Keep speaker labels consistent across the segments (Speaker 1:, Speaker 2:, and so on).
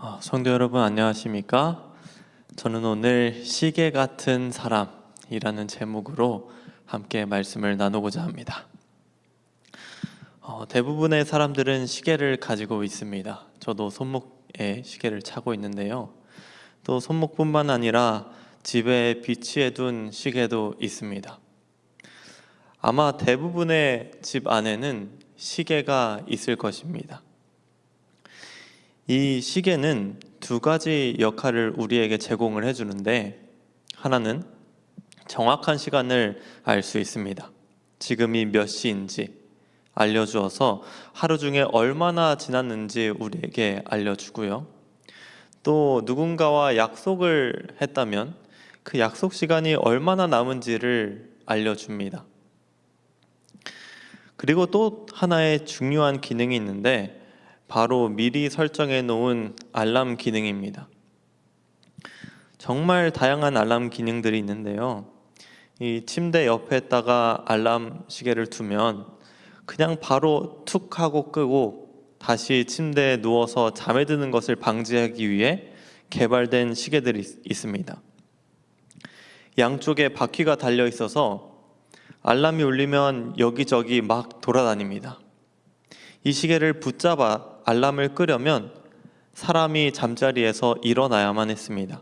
Speaker 1: 아, 성도 여러분 안녕하십니까? 저는 오늘 시계 같은 사람이라는 제목으로 함께 말씀을 나누고자 합니다. 어, 대부분의 사람들은 시계를 가지고 있습니다. 저도 손목에 시계를 차고 있는데요. 또 손목뿐만 아니라 집에 비치해 둔 시계도 있습니다. 아마 대부분의 집 안에는 시계가 있을 것입니다. 이 시계는 두 가지 역할을 우리에게 제공을 해주는데 하나는 정확한 시간을 알 수 있습니다. 지금이 몇 시인지 알려주어서 하루 중에 얼마나 지났는지 우리에게 알려주고요. 또 누군가와 약속을 했다면 그 약속 시간이 얼마나 남은지를 알려줍니다. 그리고 또 하나의 중요한 기능이 있는데 바로 미리 설정해 놓은 알람 기능입니다. 정말 다양한 알람 기능들이 있는데요. 이 침대 옆에다가 알람 시계를 두면 그냥 바로 툭 하고 끄고 다시 침대에 누워서 잠에 드는 것을 방지하기 위해 개발된 시계들이 있- 있습니다. 양쪽에 바퀴가 달려 있어서 알람이 울리면 여기저기 막 돌아다닙니다. 이 시계를 붙잡아 알람을 끄려면 사람이 잠자리에서 일어나야만 했습니다.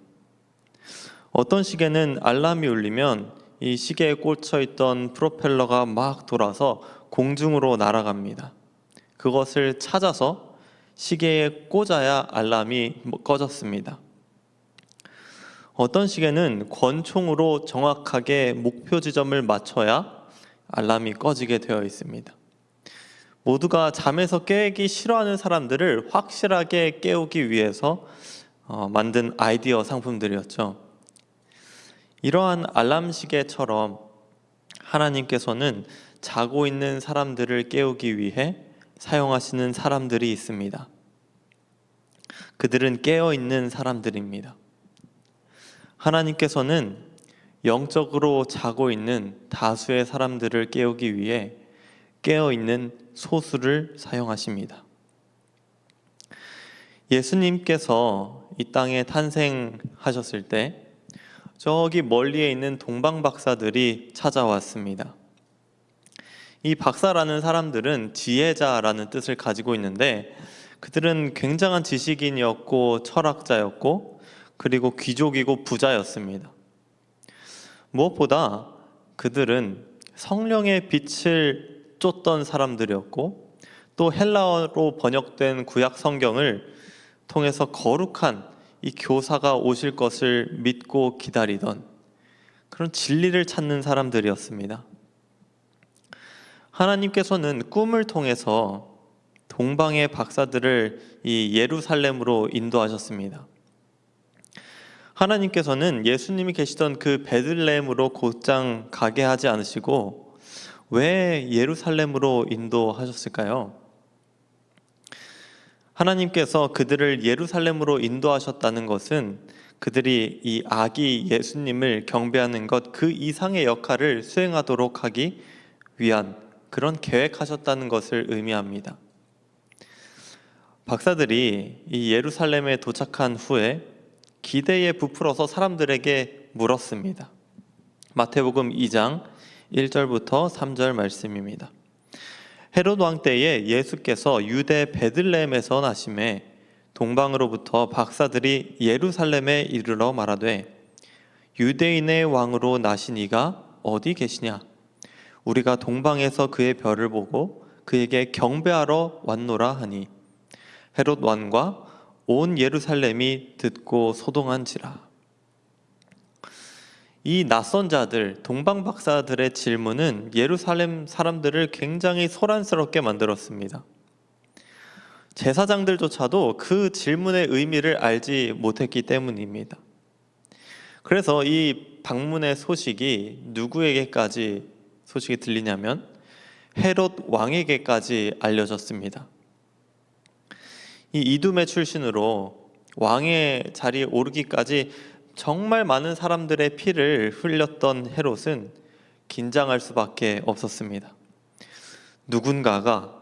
Speaker 1: 어떤 시계는 알람이 울리면 이 시계에 꽂혀 있던 프로펠러가 막 돌아서 공중으로 날아갑니다. 그것을 찾아서 시계에 꽂아야 알람이 꺼졌습니다. 어떤 시계는 권총으로 정확하게 목표 지점을 맞춰야 알람이 꺼지게 되어 있습니다. 모두가 잠에서 깨기 싫어하는 사람들을 확실하게 깨우기 위해서 어, 만든 아이디어 상품들이었죠. 이러한 알람 시계처럼 하나님께서는 자고 있는 사람들을 깨우기 위해 사용하시는 사람들이 있습니다. 그들은 깨어 있는 사람들입니다. 하나님께서는 영적으로 자고 있는 다수의 사람들을 깨우기 위해 깨어 있는 소수를 사용하십니다. 예수님께서 이 땅에 탄생하셨을 때 저기 멀리에 있는 동방 박사들이 찾아왔습니다. 이 박사라는 사람들은 지혜자라는 뜻을 가지고 있는데 그들은 굉장한 지식인이었고 철학자였고 그리고 귀족이고 부자였습니다. 무엇보다 그들은 성령의 빛을 쫓던 사람들이었고 또 헬라어로 번역된 구약 성경을 통해서 거룩한 이 교사가 오실 것을 믿고 기다리던 그런 진리를 찾는 사람들이었습니다. 하나님께서는 꿈을 통해서 동방의 박사들을 이 예루살렘으로 인도하셨습니다. 하나님께서는 예수님이 계시던 그 베들레헴으로 곧장 가게 하지 않으시고 왜 예루살렘으로 인도하셨을까요? 하나님께서 그들을 예루살렘으로 인도하셨다는 것은 그들이 이 아기 예수님을 경배하는 것 그 이상의 역할을 수행하도록 하기 위한 그런 계획하셨다는 것을 의미합니다. 박사들이 이 예루살렘에 도착한 후에 기대에 부풀어서 사람들에게 물었습니다. 마태복음 2장 1절부터 3절 말씀입니다. 헤롯 왕 때에 예수께서 유대 베들레헴에서 나심에 동방으로부터 박사들이 예루살렘에 이르러 말하되 유대인의 왕으로 나신 이가 어디 계시냐 우리가 동방에서 그의 별을 보고 그에게 경배하러 왔노라 하니 헤롯 왕과 온 예루살렘이 듣고 소동한지라 이 낯선 자들, 동방 박사들의 질문은 예루살렘 사람들을 굉장히 소란스럽게 만들었습니다. 제사장들조차도 그 질문의 의미를 알지 못했기 때문입니다. 그래서 이 방문의 소식이 누구에게까지 소식이 들리냐면 헤롯 왕에게까지 알려졌습니다. 이 이둠의 출신으로 왕의 자리에 오르기까지 정말 많은 사람들의 피를 흘렸던 헤롯은 긴장할 수밖에 없었습니다. 누군가가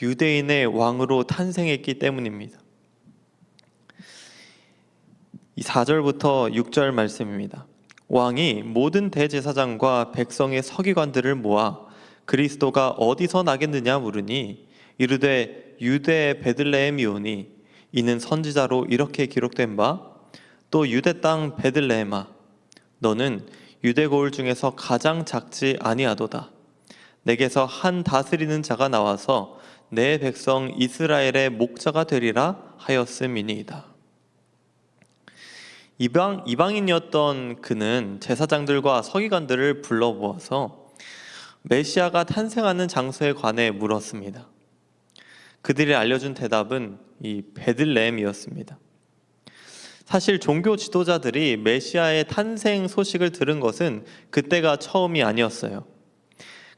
Speaker 1: 유대인의 왕으로 탄생했기 때문입니다. 이 4절부터 6절 말씀입니다. 왕이 모든 대제사장과 백성의 서기관들을 모아 그리스도가 어디서 나겠느냐 물으니 이르되 유대 베들레헴이오니 이는 선지자로 이렇게 기록된 바 또 유대 땅 베들레헴아 너는 유대 고을 중에서 가장 작지 아니하도다 내게서 한 다스리는 자가 나와서 내 백성 이스라엘의 목자가 되리라 하였음이니이다. 이방 이방인이었던 그는 제사장들과 서기관들을 불러 모아서 메시아가 탄생하는 장소에 관해 물었습니다. 그들이 알려준 대답은 이 베들레헴이었습니다. 사실 종교 지도자들이 메시아의 탄생 소식을 들은 것은 그때가 처음이 아니었어요.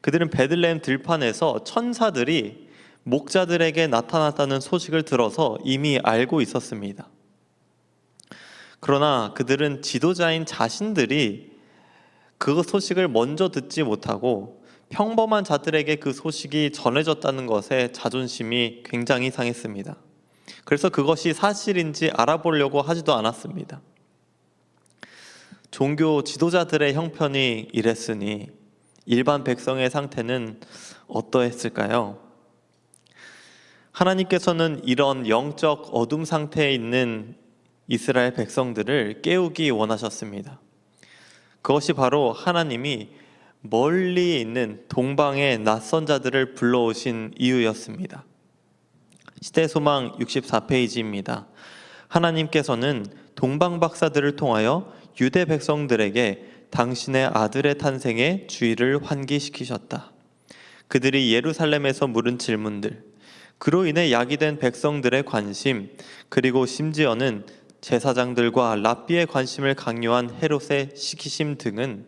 Speaker 1: 그들은 베들레헴 들판에서 천사들이 목자들에게 나타났다는 소식을 들어서 이미 알고 있었습니다. 그러나 그들은 지도자인 자신들이 그 소식을 먼저 듣지 못하고 평범한 자들에게 그 소식이 전해졌다는 것에 자존심이 굉장히 상했습니다. 그래서 그것이 사실인지 알아보려고 하지도 않았습니다. 종교 지도자들의 형편이 이랬으니 일반 백성의 상태는 어떠했을까요? 하나님께서는 이런 영적 어둠 상태에 있는 이스라엘 백성들을 깨우기 원하셨습니다. 그것이 바로 하나님이 멀리 있는 동방의 낯선 자들을 불러오신 이유였습니다. 시대 소망 64페이지입니다. 하나님께서는 동방 박사들을 통하여 유대 백성들에게 당신의 아들의 탄생에 주의를 환기시키셨다. 그들이 예루살렘에서 물은 질문들, 그로 인해 야기된 백성들의 관심, 그리고 심지어는 제사장들과 랍비의 관심을 강요한 헤롯의 시기심 등은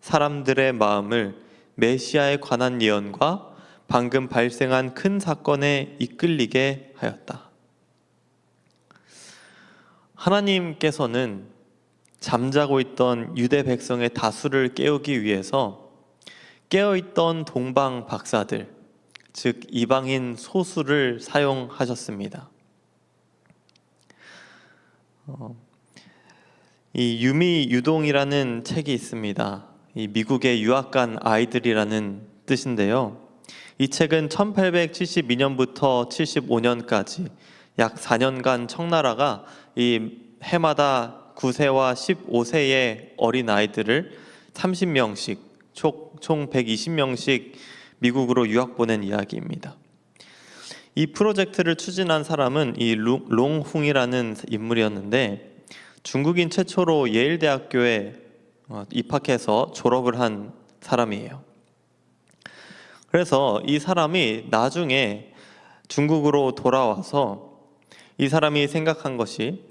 Speaker 1: 사람들의 마음을 메시아에 관한 예언과 방금 발생한 큰 사건에 이끌리게 하였다. 하나님께서는 잠자고 있던 유대 백성의 다수를 깨우기 위해서 깨어있던 동방 박사들, 즉 이방인 소수를 사용하셨습니다. 어, 이 유미 유동이라는 책이 있습니다. 이 미국의 유학 간 아이들이라는 뜻인데요. 이 책은 1872년부터 75년까지 약 4년간 청나라가 이 해마다 9세와 15세의 어린 아이들을 30명씩 총 120명씩 미국으로 유학 보낸 이야기입니다. 이 프로젝트를 추진한 사람은 이 롱홍이라는 인물이었는데 중국인 최초로 예일 대학교에 어, 입학해서 졸업을 한 사람이에요. 그래서 이 사람이 나중에 중국으로 돌아와서 이 사람이 생각한 것이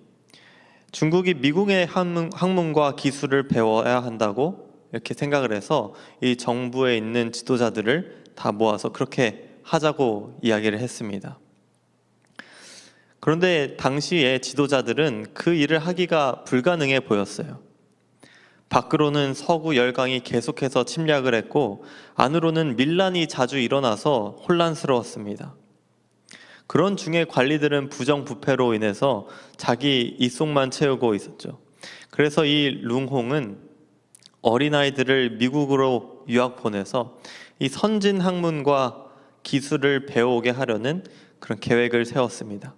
Speaker 1: 중국이 미국의 학문, 학문 과 기술을 배워야 한다고 이렇게 생각을 해서 이 정부에 있는 지도자들을 다 모아서 그렇게 하자고 이야기를 했습니다. 그런데 당시에 지도자들은 그 일을 하기가 불가능해 보였어요. 밖으로는 서구 열강이 계속해서 침략을 했고 안으로는 밀란이 자주 일어나서 혼란스러웠습니다. 그런 중에 관리들은 부정부패로 인해서 자기 입속만 채우고 있었죠. 그래서 이 룽홍은 어린아이들을 미국으로 유학 보내서 이 선진 학문과 기술을 배우게 하려는 그런 계획을 세웠습니다.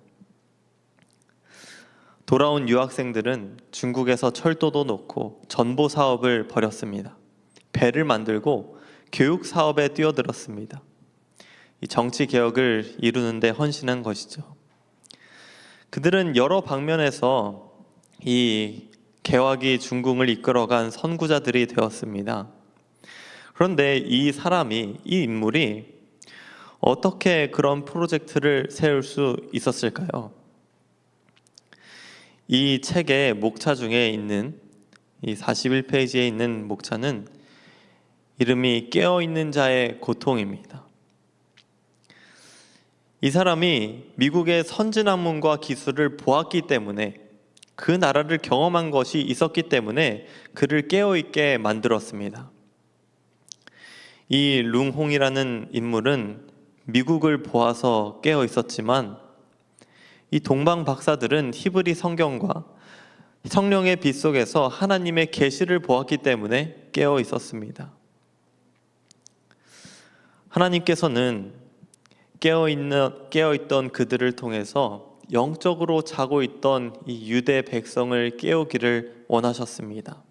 Speaker 1: 돌아온 유학생들은 중국에서 철도도 놓고 전보 사업을 벌였습니다. 배를 만들고 교육 사업에 뛰어들었습니다. 이 정치 개혁을 이루는데 헌신한 것이죠. 그들은 여러 방면에서 이 개혁이 중국을 이끌어간 선구자들이 되었습니다. 그런데 이 사람이 이 인물이 어떻게 그런 프로젝트를 세울 수 있었을까요? 이 책의 목차 중에 있는 이 41페이지에 있는 목차는 이름이 깨어 있는 자의 고통입니다. 이 사람이 미국의 선진 학문과 기술을 보았기 때문에 그 나라를 경험한 것이 있었기 때문에 그를 깨어 있게 만들었습니다. 이 룽홍이라는 인물은 미국을 보아서 깨어 있었지만 이 동방 박사들은 히브리 성경과 성령의 빛 속에서 하나님의 계시를 보았기 때문에 깨어 있었습니다. 하나님께서는 깨어 있는 깨어 있던 그들을 통해서 영적으로 자고 있던 이 유대 백성을 깨우기를 원하셨습니다.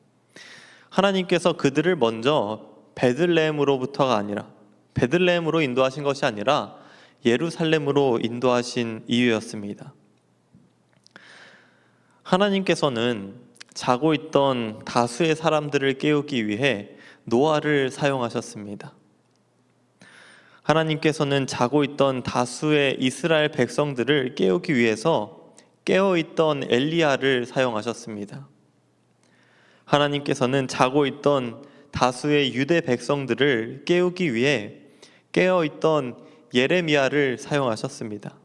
Speaker 1: 하나님께서 그들을 먼저 베들레헴으로부터가 아니라 베들레헴으로 인도하신 것이 아니라 예루살렘으로 인도하신 이유였습니다. 하나님께서는 자고 있던 다수의 사람들을 깨우기 위해 노아를 사용하셨습니다. 하나님께서는 자고 있던 다수의 이스라엘 백성들을 깨우기 위해서 깨어 있던 엘리야를 사용하셨습니다. 하나님께서는 자고 있던 다수의 유대 백성들을 깨우기 위해 깨어 있던 예레미야를 사용하셨습니다.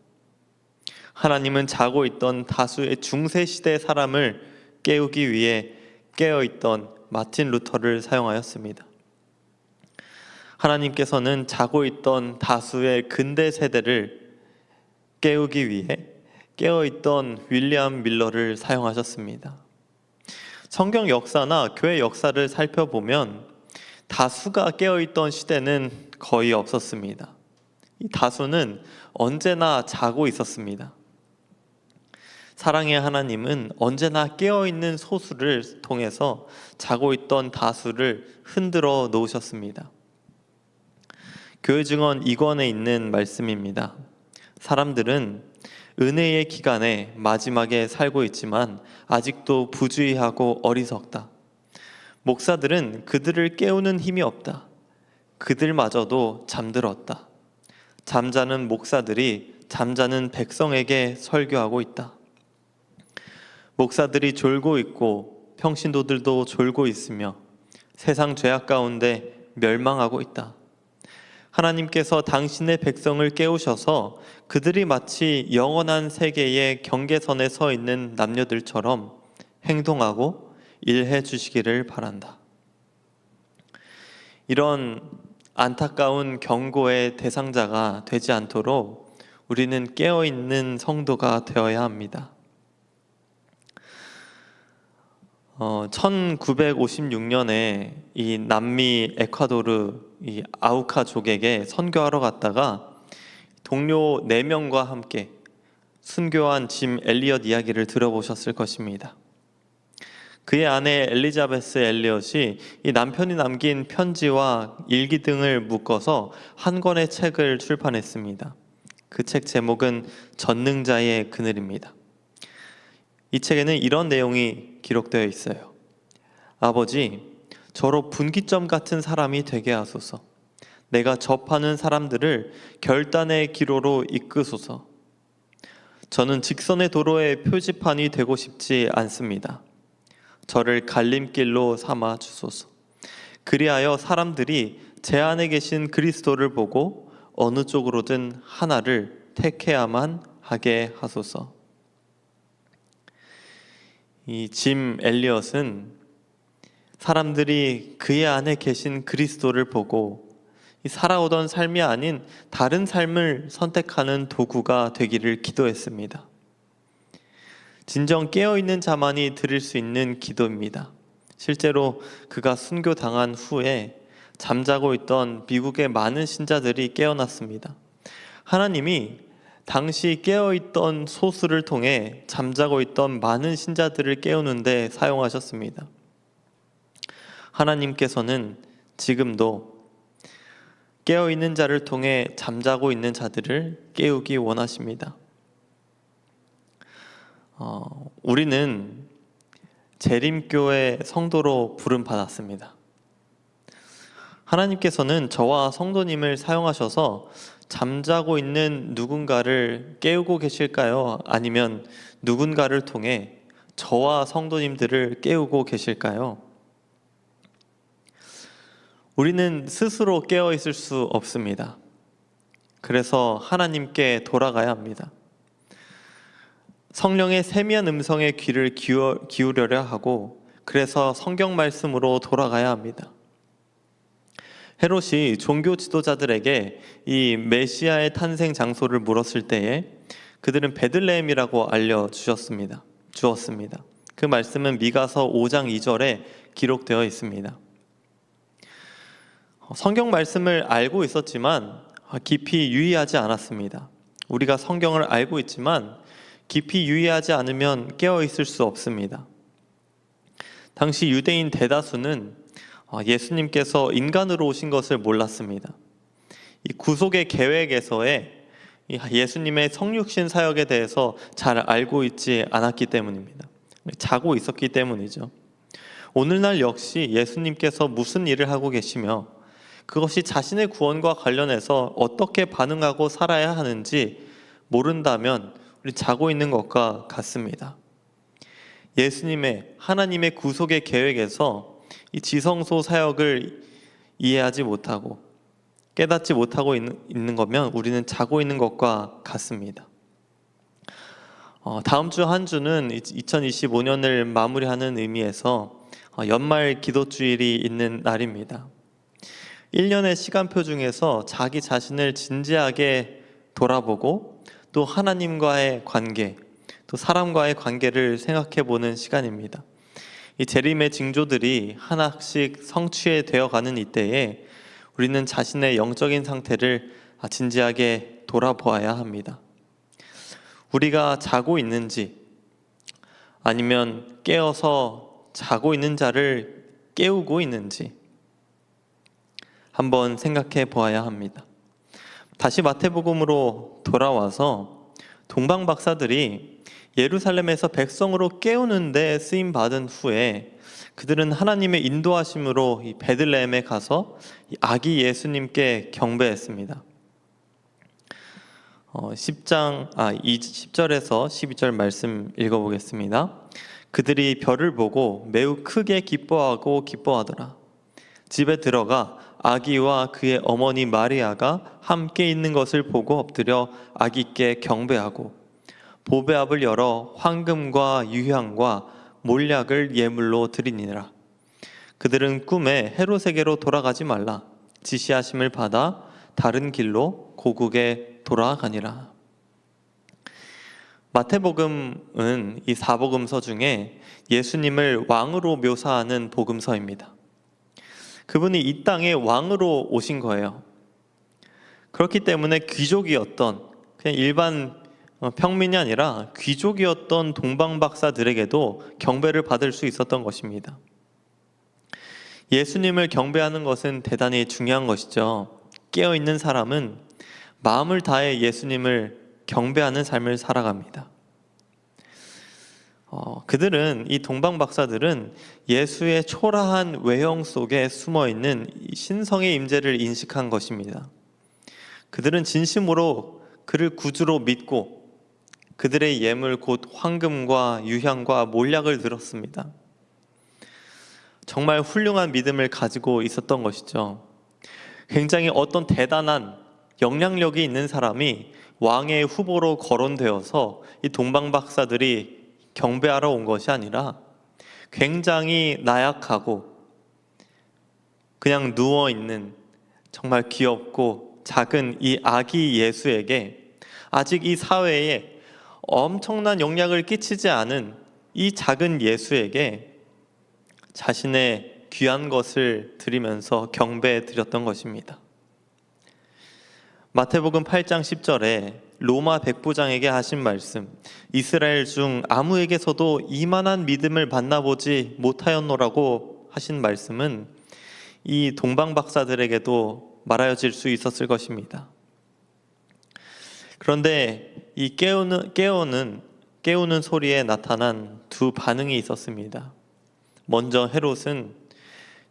Speaker 1: 하나님은 자고 있던 다수의 중세 시대 사람을 깨우기 위해 깨어 있던 마틴 루터를 사용하였습니다. 하나님께서는 자고 있던 다수의 근대 세대를 깨우기 위해 깨어 있던 윌리엄 밀러를 사용하셨습니다. 성경 역사나 교회 역사를 살펴보면 다수가 깨어 있던 시대는 거의 없었습니다. 이 다수는 언제나 자고 있었습니다. 사랑의 하나님은 언제나 깨어 있는 소수를 통해서 자고 있던 다수를 흔들어 놓으셨습니다. 교회 증언 2권에 있는 말씀입니다. 사람들은 은혜의 기간에 마지막에 살고 있지만 아직도 부주의하고 어리석다. 목사들은 그들을 깨우는 힘이 없다. 그들마저도 잠들었다. 잠자는 목사들이 잠자는 백성에게 설교하고 있다. 목사들이 졸고 있고 평신도들도 졸고 있으며 세상 죄악 가운데 멸망하고 있다. 하나님께서 당신의 백성을 깨우셔서 그들이 마치 영원한 세계의 경계선에 서 있는 남녀들처럼 행동하고 일해 주시기를 바란다. 이런 안타까운 경고의 대상자가 되지 않도록 우리는 깨어 있는 성도가 되어야 합니다. 어, 1956년에 이 남미 에콰도르 이 아우카족에게 선교하러 갔다가 동료 4명과 함께 순교한 짐 엘리엇 이야기를 들어보셨을 것입니다. 그의 아내 엘리자베스 엘리엇이 이 남편이 남긴 편지와 일기 등을 묶어서 한 권의 책을 출판했습니다. 그 책 제목은 전능자의 그늘입니다. 이 책에는 이런 내용이 기록되어 있어요. 아버지, 저로 분기점 같은 사람이 되게 하소서. 내가 접하는 사람들을 결단의 기로로 이끄소서. 저는 직선의 도로의 표지판이 되고 싶지 않습니다. 저를 갈림길로 삼아 주소서. 그리하여 사람들이 제 안에 계신 그리스도를 보고 어느 쪽으로든 하나를 택해야만 하게 하소서. 이 짐 엘리엇은 사람들이 그의 안에 계신 그리스도를 보고 살아오던 삶이 아닌 다른 삶을 선택하는 도구가 되기를 기도했습니다. 진정 깨어있는 자만이 드릴 수 있는 기도입니다. 실제로 그가 순교당한 후에 잠자고 있던 미국의 많은 신자들이 깨어났습니다. 하나님이 당시 깨어있던 소수를 통해 잠자고 있던 많은 신자들을 깨우는데 사용하셨습니다. 하나님께서는 지금도 깨어있는 자를 통해 잠자고 있는 자들을 깨우기 원하십니다. 어, 우리는 재림교회 성도로 부름 받았습니다. 하나님께서는 저와 성도님을 사용하셔서 잠자고 있는 누군가를 깨우고 계실까요? 아니면 누군가를 통해 저와 성도님들을 깨우고 계실까요? 우리는 스스로 깨어 있을 수 없습니다. 그래서 하나님께 돌아가야 합니다. 성령의 세미한 음성에 귀를 기울여야 하고 그래서 성경 말씀으로 돌아가야 합니다. 헤롯이 종교 지도자들에게 이 메시아의 탄생 장소를 물었을 때에 그들은 베들레헴이라고 알려 주셨습니다. 주었습니다. 그 말씀은 미가서 5장 2절에 기록되어 있습니다. 어, 성경 말씀을 알고 있었지만 깊이 유의하지 않았습니다. 우리가 성경을 알고 있지만 깊이 유의하지 않으면 깨어 있을 수 없습니다. 당시 유대인 대다수는 어, 예수님께서 인간으로 오신 것을 몰랐습니다. 이 구속의 계획에서의 이 예수님의 성육신 사역에 대해서 잘 알고 있지 않았기 때문입니다. 자고 있었기 때문이죠. 오늘날 역시 예수님께서 무슨 일을 하고 계시며 그것이 자신의 구원과 관련해서 어떻게 반응하고 살아야 하는지 모른다면 자고 있는 것과 같습니다. 예수님의 하나님의 구속의 계획에서 이 지성소 사역을 이해하지 못하고 깨닫지 못하고 있는, 있는 거면 우리는 자고 있는 것과 같습니다. 어, 다음 주 한 주는 2025년을 마무리하는 의미에서 어, 연말 기도 주일이 있는 날입니다. 1년의 시간표 중에서 자기 자신을 진지하게 돌아보고 또 하나님과의 관계, 또 사람과의 관계를 생각해 보는 시간입니다. 이 재림의 징조들이 하나씩 성취해 되어 가는 이때에 우리는 자신의 영적인 상태를 진지하게 돌아보아야 합니다. 우리가 자고 있는지 아니면 깨어서 자고 있는 자를 깨우고 있는지 한번 생각해 보아야 합니다. 다시 마태복음으로 돌아와서 동방 박사들이 예루살렘에서 백성으로 깨우는데 쓰임 받은 후에 그들은 하나님의 인도하심으로 이 베들레헴에 가서 아기 예수님께 경배했습니다. 어, 10장 아 10절에서 12절 말씀 읽어보겠습니다. 그들이 별을 보고 매우 크게 기뻐하고 기뻐하더라. 집에 들어가 아기와 그의 어머니 마리아가 함께 있는 것을 보고 엎드려 아기께 경배하고 보배압을 열어 황금과 유향과 몰약을 예물로 드리니라. 그들은 꿈에 헤롯에게로 돌아가지 말라 지시하심을 받아 다른 길로 고국에 돌아가니라. 마태복음은 이 사복음서 중에 예수님을 왕으로 묘사하는 복음서입니다. 그분이 이 땅에 왕으로 오신 거예요. 그렇기 때문에 귀족이었던 그냥 일반 어, 평민이 아니라 귀족이었던 동방 박사들에게도 경배를 받을 수 있었던 것입니다. 예수님을 경배하는 것은 대단히 중요한 것이죠. 깨어 있는 사람은 마음을 다해 예수님을 경배하는 삶을 살아갑니다. 어, 그들은 이 동방 박사들은 예수의 초라한 외형 속에 숨어 있는 신성의 임재를 인식한 것입니다. 그들은 진심으로 그를 구주로 믿고 그들의 예물 곧 황금과 유향과 몰약을 들었습니다. 정말 훌륭한 믿음을 가지고 있었던 것이죠. 굉장히 어떤 대단한 영향력이 있는 사람이 왕의 후보로 거론되어서 이 동방 박사들이 경배하러 온 것이 아니라 굉장히 나약하고 그냥 누워 있는 정말 귀엽고 작은 이 아기 예수에게 아직 이 사회에 엄청난 영향을 끼치지 않은 이 작은 예수에게 자신의 귀한 것을 드리면서 경배해 드렸던 것입니다. 마태복음 8장 10절에 로마 백부장에게 하신 말씀 이스라엘 중 아무에게서도 이만한 믿음을 만나보지 못하였노라고 하신 말씀은 이 동방 박사들에게도 말하여질 수 있었을 것입니다. 그런데 이 깨우는 깨우는 깨우는 소리에 나타난 두 반응이 있었습니다. 먼저 헤롯은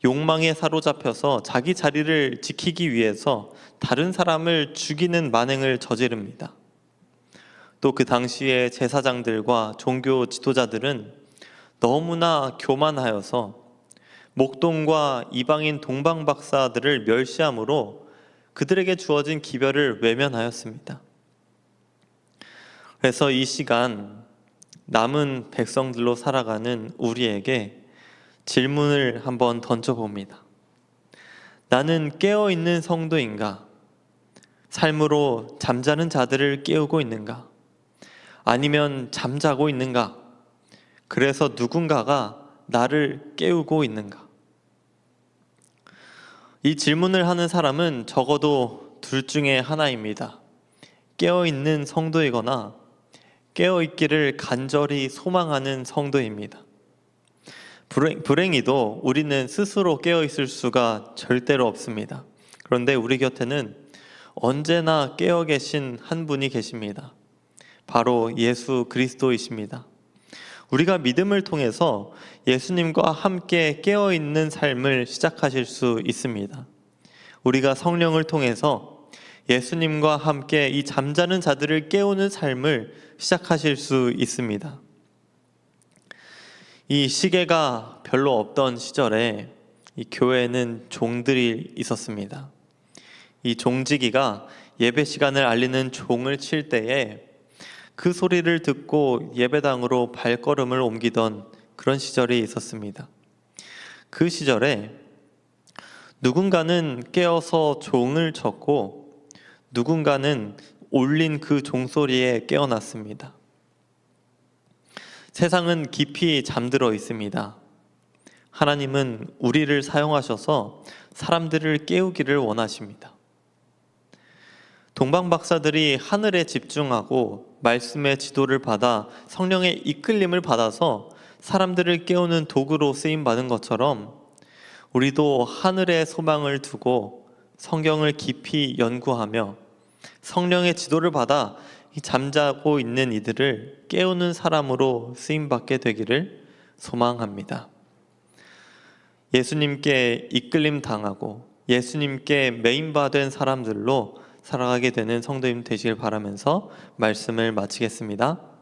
Speaker 1: 욕망에 사로잡혀서 자기 자리를 지키기 위해서 다른 사람을 죽이는 만행을 저지릅니다. 또 그 당시의 제사장들과 종교 지도자들은 너무나 교만하여서 목동과 이방인 동방 박사들을 멸시함으로 그들에게 주어진 기별을 외면하였습니다. 그래서 이 시간 남은 백성들로 살아가는 우리에게 질문을 한번 던져봅니다. 나는 깨어 있는 성도인가? 삶으로 잠자는 자들을 깨우고 있는가? 아니면 잠자고 있는가? 그래서 누군가가 나를 깨우고 있는가? 이 질문을 하는 사람은 적어도 둘 중에 하나입니다. 깨어 있는 성도이거나 깨어 있기를 간절히 소망하는 성도입니다. 불행, 불행히도 우리는 스스로 깨어 있을 수가 절대로 없습니다. 그런데 우리 곁에는 언제나 깨어 계신 한 분이 계십니다. 바로 예수 그리스도이십니다. 우리가 믿음을 통해서 예수님과 함께 깨어 있는 삶을 시작하실 수 있습니다. 우리가 성령을 통해서 예수님과 함께 이 잠자는 자들을 깨우는 삶을 시작하실 수 있습니다. 이 시계가 별로 없던 시절에 이 교회에는 종들이 있었습니다. 이 종지기가 예배 시간을 알리는 종을 칠 때에 그 소리를 듣고 예배당으로 발걸음을 옮기던 그런 시절이 있었습니다. 그 시절에 누군가는 깨어서 종을 쳤고 누군가는 올린 그 종소리에 깨어났습니다. 세상은 깊이 잠들어 있습니다. 하나님은 우리를 사용하셔서 사람들을 깨우기를 원하십니다. 동방 박사들이 하늘에 집중하고 말씀의 지도를 받아 성령의 이끌림을 받아서 사람들을 깨우는 도구로 쓰임 받은 것처럼 우리도 하늘의 소망을 두고 성경을 깊이 연구하며 성령의 지도를 받아 이 잠자고 있는 이들을 깨우는 사람으로 쓰임 받게 되기를 소망합니다. 예수님께 이끌림 당하고 예수님께 메인바된 사람들로 살아가게 되는 성도님 되시길 바라면서 말씀을 마치겠습니다.